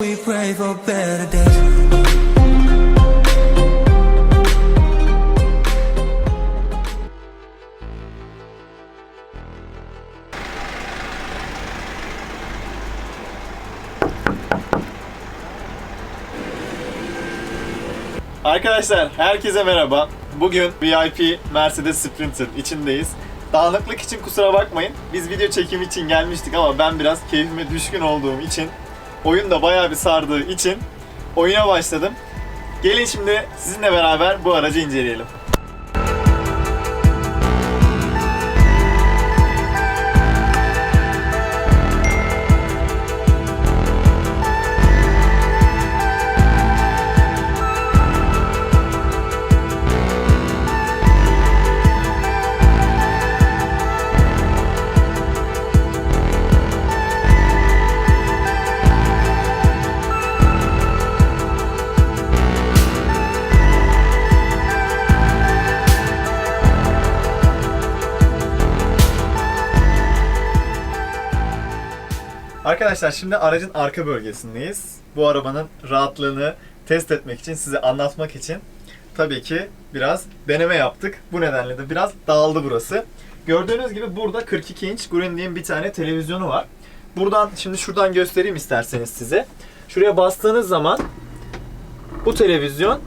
We pray for better days. Arkadaşlar herkese merhaba. Bugün VIP Mercedes Sprinter içindeyiz. Dağınıklık için kusura bakmayın. Biz video çekimi için gelmiştik ama ben biraz keyfime düşkün olduğum için oyun da bayağı bir sardığı için oyuna başladım. Gelin şimdi sizinle beraber bu aracı inceleyelim. Arkadaşlar şimdi aracın arka bölgesindeyiz. Bu arabanın rahatlığını test etmek için, size anlatmak için tabii ki biraz deneme yaptık. Bu nedenle de biraz dağıldı burası. Gördüğünüz gibi burada 42 inç Grundig'in bir tane televizyonu var. Buradan şimdi şuradan göstereyim isterseniz size. Şuraya bastığınız zaman bu televizyon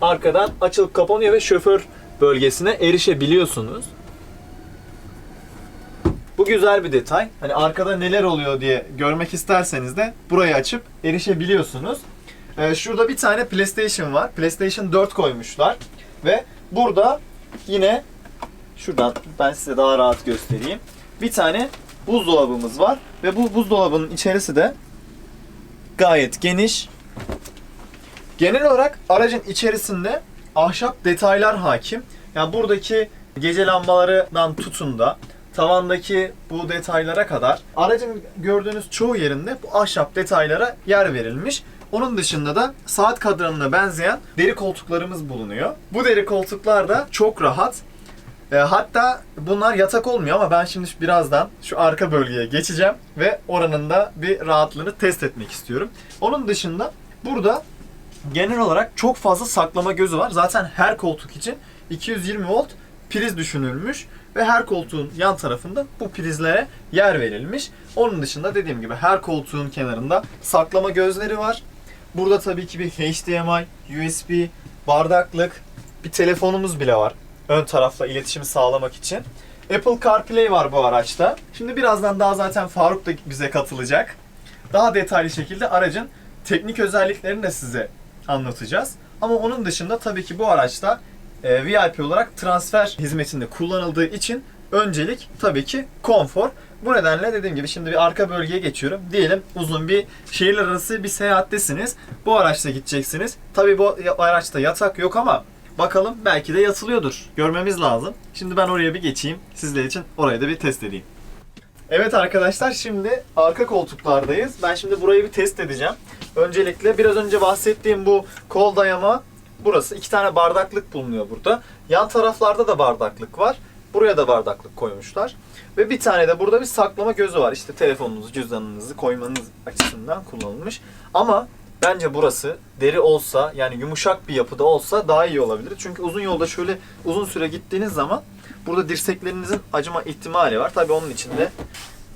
arkadan açılıp kapanıyor ve şoför bölgesine erişebiliyorsunuz. Bu güzel bir detay. Hani arkada neler oluyor diye görmek isterseniz de burayı açıp erişebiliyorsunuz. Ee, şurada bir tane PlayStation var. PlayStation 4 koymuşlar. Ve burada yine şuradan ben size daha rahat göstereyim. Bir tane buzdolabımız var. Ve bu buzdolabının içerisi de gayet geniş. Genel olarak aracın içerisinde ahşap detaylar hakim. Yani buradaki gece lambalarından tutun da tavandaki bu detaylara kadar aracın gördüğünüz çoğu yerinde bu ahşap detaylara yer verilmiş. Onun dışında da saat kadranına benzeyen deri koltuklarımız bulunuyor. Bu deri koltuklar da çok rahat. E, hatta bunlar yatak olmuyor ama ben şimdi birazdan şu arka bölgeye geçeceğim ve oranın da bir rahatlığını test etmek istiyorum. Onun dışında burada genel olarak çok fazla saklama gözü var. Zaten her koltuk için 220 volt priz düşünülmüş ve her koltuğun yan tarafında bu prizlere yer verilmiş. Onun dışında dediğim gibi her koltuğun kenarında saklama gözleri var. Burada tabii ki bir HDMI, USB, bardaklık, bir telefonumuz bile var. Ön tarafla iletişimi sağlamak için. Apple CarPlay var bu araçta. Şimdi birazdan daha zaten Faruk da bize katılacak. Daha detaylı şekilde aracın teknik özelliklerini de size anlatacağız. Ama onun dışında tabii ki bu araçta e, VIP olarak transfer hizmetinde kullanıldığı için öncelik tabii ki konfor. Bu nedenle dediğim gibi şimdi bir arka bölgeye geçiyorum. Diyelim uzun bir şehirler arası bir seyahattesiniz. Bu araçla gideceksiniz. Tabii bu araçta yatak yok ama bakalım belki de yatılıyordur. Görmemiz lazım. Şimdi ben oraya bir geçeyim. Sizler için orayı da bir test edeyim. Evet arkadaşlar şimdi arka koltuklardayız. Ben şimdi burayı bir test edeceğim. Öncelikle biraz önce bahsettiğim bu kol dayama burası. iki tane bardaklık bulunuyor burada. Yan taraflarda da bardaklık var. Buraya da bardaklık koymuşlar. Ve bir tane de burada bir saklama gözü var. İşte telefonunuzu, cüzdanınızı koymanız açısından kullanılmış. Ama bence burası deri olsa yani yumuşak bir yapıda olsa daha iyi olabilir. Çünkü uzun yolda şöyle uzun süre gittiğiniz zaman burada dirseklerinizin acıma ihtimali var. Tabii onun için de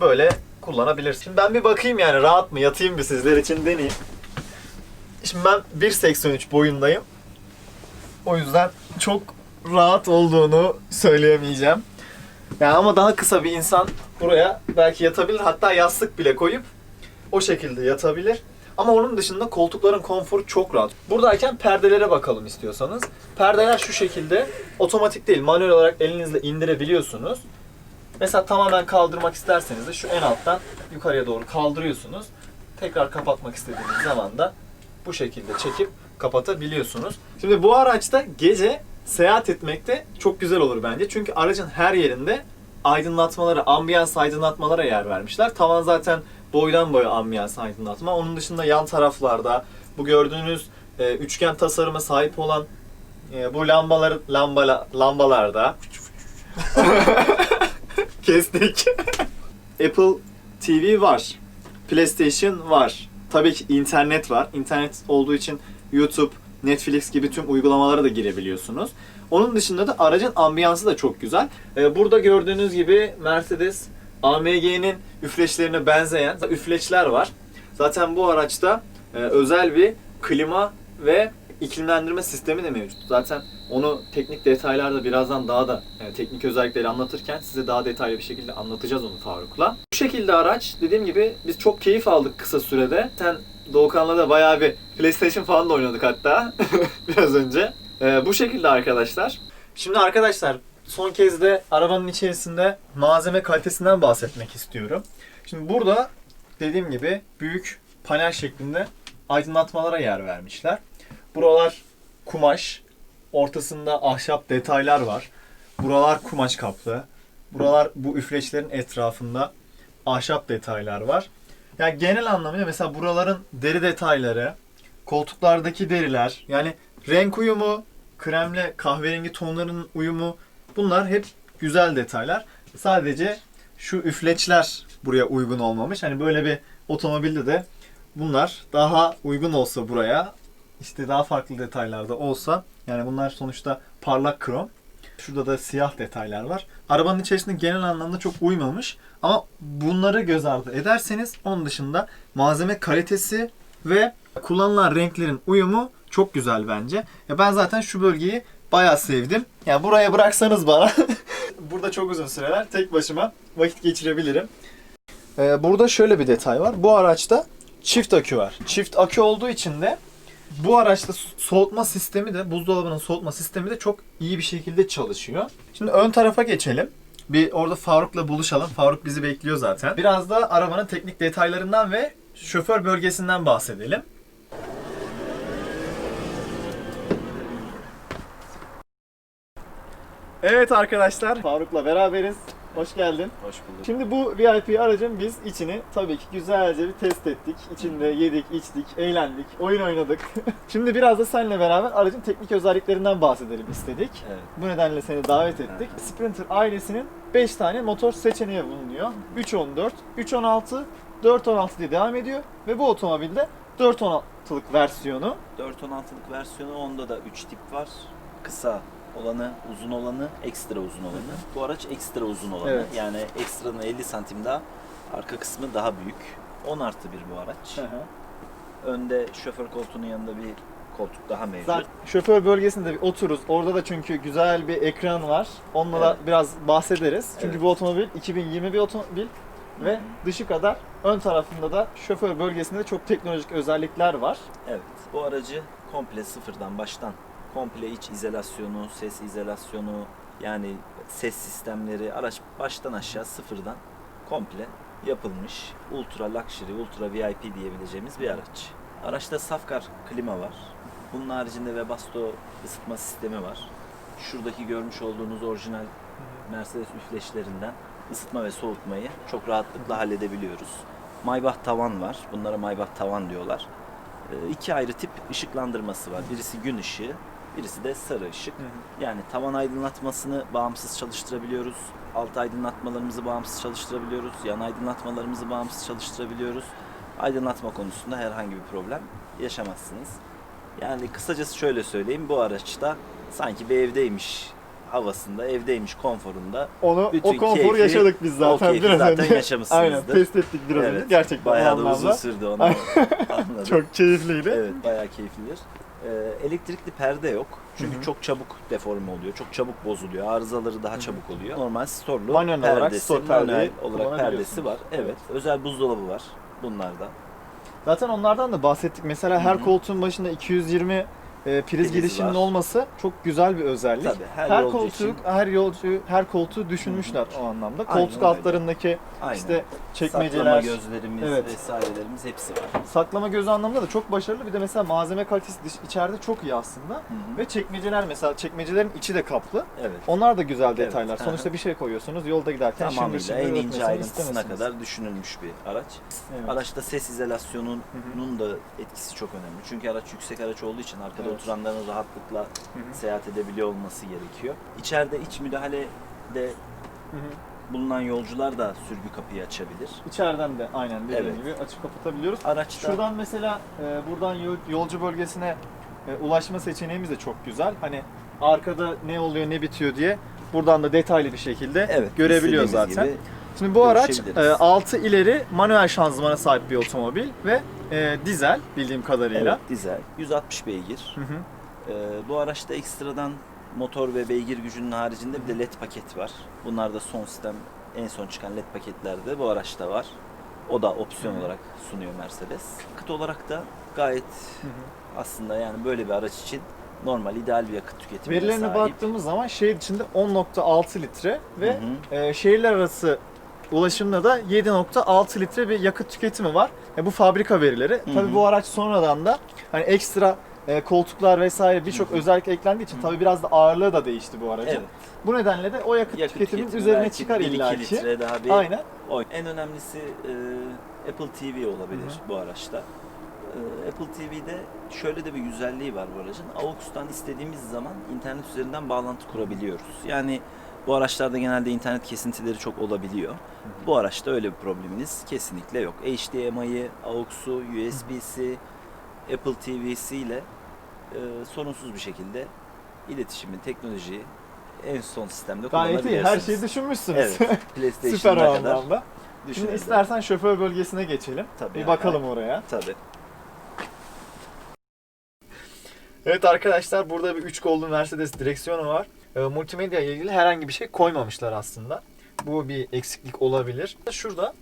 böyle kullanabilirsiniz. Şimdi ben bir bakayım yani rahat mı yatayım bir sizler için deneyeyim. Şimdi ben 1.83 boyundayım. O yüzden çok rahat olduğunu söyleyemeyeceğim. Yani ama daha kısa bir insan buraya belki yatabilir. Hatta yastık bile koyup o şekilde yatabilir. Ama onun dışında koltukların konforu çok rahat. Buradayken perdelere bakalım istiyorsanız. Perdeler şu şekilde otomatik değil. Manuel olarak elinizle indirebiliyorsunuz. Mesela tamamen kaldırmak isterseniz de şu en alttan yukarıya doğru kaldırıyorsunuz. Tekrar kapatmak istediğiniz zaman da bu şekilde çekip kapatabiliyorsunuz. Şimdi bu araçta gece seyahat etmekte çok güzel olur bence. Çünkü aracın her yerinde aydınlatmalara, ambiyans aydınlatmalara yer vermişler. Tavan zaten boydan boya ambiyans aydınlatma. Onun dışında yan taraflarda bu gördüğünüz e, üçgen tasarıma sahip olan e, bu lambalar lambala, lambalarda kestik. Apple TV var. PlayStation var. tabii ki internet var. İnternet olduğu için YouTube, Netflix gibi tüm uygulamalara da girebiliyorsunuz. Onun dışında da aracın ambiyansı da çok güzel. Ee, burada gördüğünüz gibi Mercedes AMG'nin üfleçlerine benzeyen üfleçler var. Zaten bu araçta e, özel bir klima ve iklimlendirme sistemi de mevcut. Zaten onu teknik detaylarda birazdan daha da e, teknik özellikleri anlatırken size daha detaylı bir şekilde anlatacağız onu Faruk'la. Bu şekilde araç dediğim gibi biz çok keyif aldık kısa sürede. Sen Doğukan'la da bayağı bir PlayStation falan da oynadık hatta biraz önce. E, bu şekilde arkadaşlar. Şimdi arkadaşlar son kez de arabanın içerisinde malzeme kalitesinden bahsetmek istiyorum. Şimdi burada dediğim gibi büyük panel şeklinde aydınlatmalara yer vermişler. Buralar kumaş, ortasında ahşap detaylar var. Buralar kumaş kaplı. Buralar bu üfleçlerin etrafında ahşap detaylar var. Yani genel anlamıyla mesela buraların deri detayları, koltuklardaki deriler, yani renk uyumu, kremle kahverengi tonlarının uyumu bunlar hep güzel detaylar. Sadece şu üfleçler buraya uygun olmamış. Hani böyle bir otomobilde de bunlar daha uygun olsa buraya işte daha farklı detaylarda olsa yani bunlar sonuçta parlak krom. Şurada da siyah detaylar var. Arabanın içerisinde genel anlamda çok uymamış. Ama bunları göz ardı ederseniz onun dışında malzeme kalitesi ve kullanılan renklerin uyumu çok güzel bence. Ya ben zaten şu bölgeyi bayağı sevdim. Yani buraya bıraksanız bana burada çok uzun süreler tek başıma vakit geçirebilirim. Ee, burada şöyle bir detay var. Bu araçta çift akü var. Çift akü olduğu için de bu araçta soğutma sistemi de buzdolabının soğutma sistemi de çok iyi bir şekilde çalışıyor. Şimdi ön tarafa geçelim. Bir orada Faruk'la buluşalım. Faruk bizi bekliyor zaten. Biraz da arabanın teknik detaylarından ve şoför bölgesinden bahsedelim. Evet arkadaşlar, Faruk'la beraberiz. Hoş geldin. Hoş bulduk. Şimdi bu VIP aracın biz içini tabii ki güzelce bir test ettik. İçinde yedik, içtik, eğlendik, oyun oynadık. Şimdi biraz da seninle beraber aracın teknik özelliklerinden bahsedelim istedik. Evet. Bu nedenle seni davet ettik. Sprinter ailesinin 5 tane motor seçeneği bulunuyor. 314, 316, 416 diye devam ediyor ve bu otomobilde 416'lık versiyonu 416'lık versiyonu onda da 3 tip var. Kısa olanı, uzun olanı, ekstra uzun olanı. Bu araç ekstra uzun olanı. Evet. Yani ekstranın 50 santim daha, arka kısmı daha büyük. 10 artı bir bu araç. Önde şoför koltuğunun yanında bir koltuk daha mevcut. Zaten şoför bölgesinde bir otururuz. Orada da çünkü güzel bir ekran var. Onunla da Evet. biraz bahsederiz. Çünkü Evet. bu otomobil 2020 bir otomobil ve dışı kadar ön tarafında da şoför bölgesinde çok teknolojik özellikler var. Evet. Bu aracı komple sıfırdan baştan komple iç izolasyonu, ses izolasyonu yani ses sistemleri araç baştan aşağı sıfırdan komple yapılmış ultra luxury, ultra VIP diyebileceğimiz bir araç. Araçta Safkar klima var. Bunun haricinde Webasto ısıtma sistemi var. Şuradaki görmüş olduğunuz orijinal Mercedes üfleşlerinden ısıtma ve soğutmayı çok rahatlıkla halledebiliyoruz. Maybach tavan var. Bunlara Maybach tavan diyorlar. Ee, iki ayrı tip ışıklandırması var. Birisi gün ışığı, birisi de sarı ışık. Yani tavan aydınlatmasını bağımsız çalıştırabiliyoruz. Alt aydınlatmalarımızı bağımsız çalıştırabiliyoruz. Yan aydınlatmalarımızı bağımsız çalıştırabiliyoruz. Aydınlatma konusunda herhangi bir problem yaşamazsınız. Yani kısacası şöyle söyleyeyim. Bu araçta sanki bir evdeymiş havasında, evdeymiş konforunda. Onu Bütün o konforu keyfi- yaşadık biz zaten biraz zaten önce. yaşamışsınızdır. Aynen test ettik biraz önce. Gerçekten bayağı da uzun sürdü onu. Çok keyifliydi. Evet bayağı keyiflidir. Ee, elektrikli perde yok. Çünkü Hı hı. çok çabuk deforme oluyor. Çok çabuk bozuluyor. Arızaları daha çabuk oluyor. Normal storlu Manuel olarak perdesi, stor manuel olarak perdesi var. Evet. Özel buzdolabı var bunlarda. Zaten onlardan da bahsettik. Mesela her Hı hı. koltuğun başında 220 e, priz Priz girişinin var. olması çok güzel bir özellik. Tabii her, her yolcu koltuk, için her yolcu, her koltuğu düşünmüşler o anlamda. Aynen Koltuk öyle. altlarındaki aynen. işte Saklama çekmeceler, gözlerimiz Evet. vesairelerimiz hepsi var. saklama gözü anlamında da çok başarılı. Bir de mesela malzeme kalitesi dış- içeride çok iyi aslında. Ve çekmeceler mesela çekmecelerin içi de kaplı. Evet. Onlar da güzel detaylar. hı. Sonuçta bir şey koyuyorsunuz yolda giderken şıngır Tamamıyla şıngır en ince ötmesini ayrıntısına istemezsiniz. kadar düşünülmüş bir araç. Evet. Araçta ses izolasyonunun da etkisi çok önemli. Çünkü araç yüksek araç olduğu için arkada. Oturanların rahatlıkla Hı hı. seyahat edebiliyor olması gerekiyor. İçeride iç müdahale de Hı hı. bulunan yolcular da sürgü kapıyı açabilir. İçeriden de aynen dediğim Evet. gibi açıp kapatabiliyoruz. Araçta Şuradan mesela e, buradan yol- yolcu bölgesine e, ulaşma seçeneğimiz de çok güzel. Hani arkada ne oluyor ne bitiyor diye buradan da detaylı bir şekilde evet, görebiliyor zaten. gibi Şimdi bu araç görüşebiliriz. 6 ileri manuel şanzımana sahip bir otomobil ve e, dizel bildiğim kadarıyla. Evet, dizel. 160 beygir. Hı hı. Ee, bu araçta ekstradan motor ve beygir gücünün haricinde bir de LED paket var. Bunlar da son sistem, en son çıkan LED paketlerde bu araçta var. O da opsiyon olarak sunuyor Mercedes. Yakıt olarak da gayet aslında yani böyle bir araç için normal, ideal bir yakıt tüketimine Verilerine sahip. baktığımız zaman şehir içinde 10.6 litre ve Hı hı. e, şehirler arası ulaşımda da 7.6 litre bir yakıt tüketimi var. E, bu fabrika verileri. Hı Tabii bu araç sonradan da hani ekstra e, koltuklar vesaire birçok özellik eklendiği için tabii biraz da ağırlığı da değişti bu aracın. Evet. Bu nedenle de o yakıt, Yakıt tüketimin tüketimi üzerine çıkar 1-2 illa ki. litre daha bir Aynen. oy. En önemlisi e, Apple TV olabilir Hı hı. bu araçta. E, Apple TV'de şöyle de bir güzelliği var bu aracın. AUX'tan istediğimiz zaman internet üzerinden bağlantı kurabiliyoruz. Yani bu araçlarda genelde internet kesintileri çok olabiliyor. Bu araçta öyle bir probleminiz kesinlikle yok. HDMI'yi, AUX'u, USB'si, Apple TV'si ile e, sorunsuz bir şekilde iletişimi, teknolojiyi en son sistemde Gayet iyi. Her şeyi düşünmüşsünüz. Evet. Süper o kadar anlamda. Şimdi istersen şoför bölgesine geçelim. Tabii Bir yani. bakalım oraya. Tabii. Evet arkadaşlar burada bir 3 kollu Mercedes direksiyonu var. E, multimedya ile ilgili herhangi bir şey koymamışlar aslında. Bu bir eksiklik olabilir. Şurada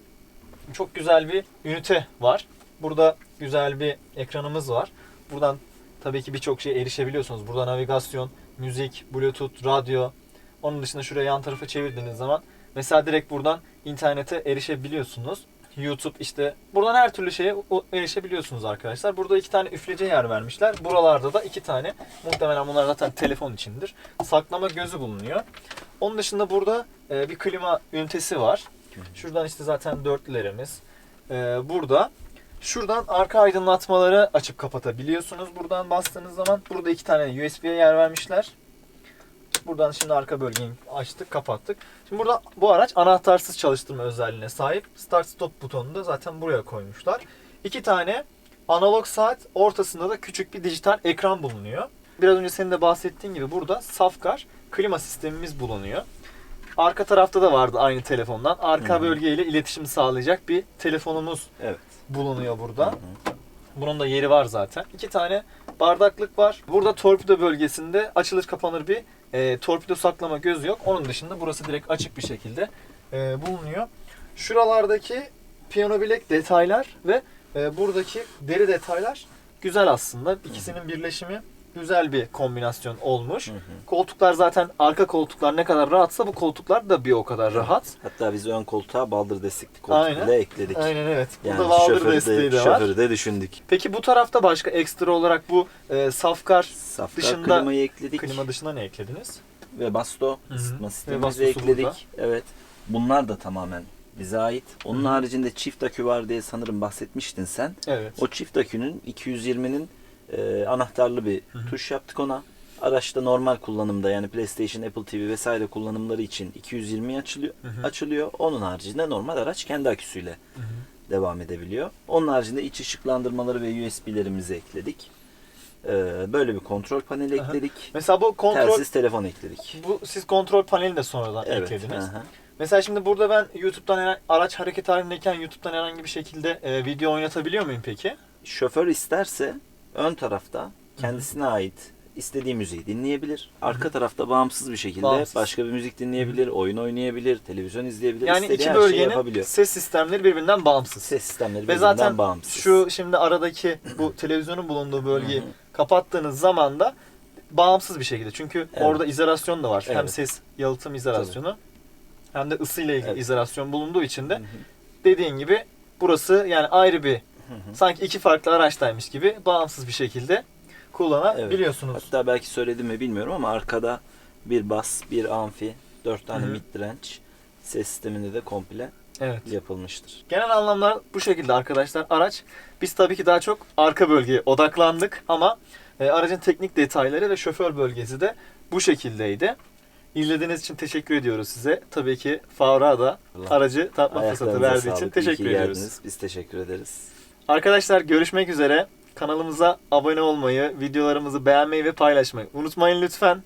çok güzel bir ünite var. Burada güzel bir ekranımız var. Buradan tabii ki birçok şeye erişebiliyorsunuz. Burada navigasyon, müzik, bluetooth, radyo. Onun dışında şuraya yan tarafa çevirdiğiniz zaman mesela direkt buradan internete erişebiliyorsunuz. YouTube işte buradan her türlü şeye erişebiliyorsunuz arkadaşlar. Burada iki tane üflece yer vermişler. Buralarda da iki tane muhtemelen bunlar zaten telefon içindir. Saklama gözü bulunuyor. Onun dışında burada e, bir klima ünitesi var. Şuradan işte zaten dörtlülerimiz. E, burada şuradan arka aydınlatmaları açıp kapatabiliyorsunuz. Buradan bastığınız zaman burada iki tane USB'ye yer vermişler. Buradan şimdi arka bölgeyi açtık, kapattık. Şimdi burada bu araç anahtarsız çalıştırma özelliğine sahip. Start stop butonunu da zaten buraya koymuşlar. İki tane analog saat, ortasında da küçük bir dijital ekran bulunuyor. Biraz önce senin de bahsettiğin gibi burada Safkar klima sistemimiz bulunuyor. Arka tarafta da vardı aynı telefondan. Arka Hı hı. bölgeyle iletişim sağlayacak bir telefonumuz Evet. bulunuyor burada. Hı hı. Bunun da yeri var zaten. İki tane bardaklık var. Burada torpido bölgesinde açılır kapanır bir e, torpido saklama gözü yok. Onun dışında burası direkt açık bir şekilde e, bulunuyor. Şuralardaki piyano bilek detaylar ve e, buradaki deri detaylar güzel aslında. İkisinin birleşimi güzel bir kombinasyon olmuş. Hı hı. Koltuklar zaten arka koltuklar ne kadar rahatsa bu koltuklar da bir o kadar rahat. Hatta biz ön koltuğa baldır destekli koltuk Aynen. bile ekledik. Aynen evet. Yani Burada şoförü desteği de, de var. şoförü de düşündük. Peki bu tarafta başka ekstra olarak bu e, Safkar Safka Dışında klimayı ekledik klima dışında ne eklediniz? ve basto ısıtma sistemimizi ekledik. burada. Evet. Bunlar da tamamen bize ait. Onun hı. haricinde çift akü var diye sanırım bahsetmiştin sen. Evet. O çift akünün 220'nin e, anahtarlı bir Hı hı. tuş yaptık ona. Araçta normal kullanımda yani PlayStation, Apple TV vesaire kullanımları için 220 açılıyor. Hı hı. Açılıyor. Onun haricinde normal araç kendi aküsüyle Hı hı. devam edebiliyor. Onun haricinde iç ışıklandırmaları ve USB'lerimizi ekledik. Ee, böyle bir kontrol paneli Aha. ekledik. Mesela bu kontrol Telsiz telefon ekledik. bu siz kontrol panelini de sonradan Evet. eklediniz. aha. Mesela şimdi burada ben YouTube'dan herhangi- araç hareket halindeyken YouTube'dan herhangi bir şekilde e, video oynatabiliyor muyum peki? Şoför isterse ön tarafta kendisine ait istediği müziği dinleyebilir. Arka tarafta bağımsız bir şekilde Bağımsız. başka bir müzik dinleyebilir, oyun oynayabilir, televizyon izleyebilir. Yani istediği iki her şeyi bölgenin yapabiliyor. ses sistemleri birbirinden bağımsız. Ses sistemleri Ve birbirinden zaten bağımsız. şu şimdi aradaki bu televizyonun bulunduğu bölgeyi kapattığınız zaman da bağımsız bir şekilde. Çünkü Evet. orada izolasyon da var. Hem Evet. ses yalıtım izolasyonu hem de ısıyla ilgili Evet. izolasyon bulunduğu için de dediğin gibi burası yani ayrı bir Hı sanki iki farklı araçtaymış gibi bağımsız bir şekilde kullanabiliyorsunuz. Hatta belki söyledim mi bilmiyorum ama arkada bir bas, bir amfi, dört tane Hı hı. mid range ses sisteminde de komple Evet. yapılmıştır. Genel anlamlar bu şekilde arkadaşlar. Araç biz tabii ki daha çok arka bölgeye odaklandık ama e, aracın teknik detayları ve şoför bölgesi de bu şekildeydi. İzlediğiniz için teşekkür ediyoruz size. Tabii ki Faruk'a da aracı tatma fırsatı verdiği için teşekkür ediyoruz. geldiniz. Biz teşekkür ederiz. Arkadaşlar görüşmek üzere. Kanalımıza abone olmayı, videolarımızı beğenmeyi ve paylaşmayı unutmayın lütfen.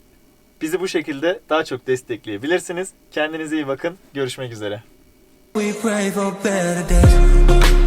Bizi bu şekilde daha çok destekleyebilirsiniz. Kendinize iyi bakın. Görüşmek üzere. We pray for better days.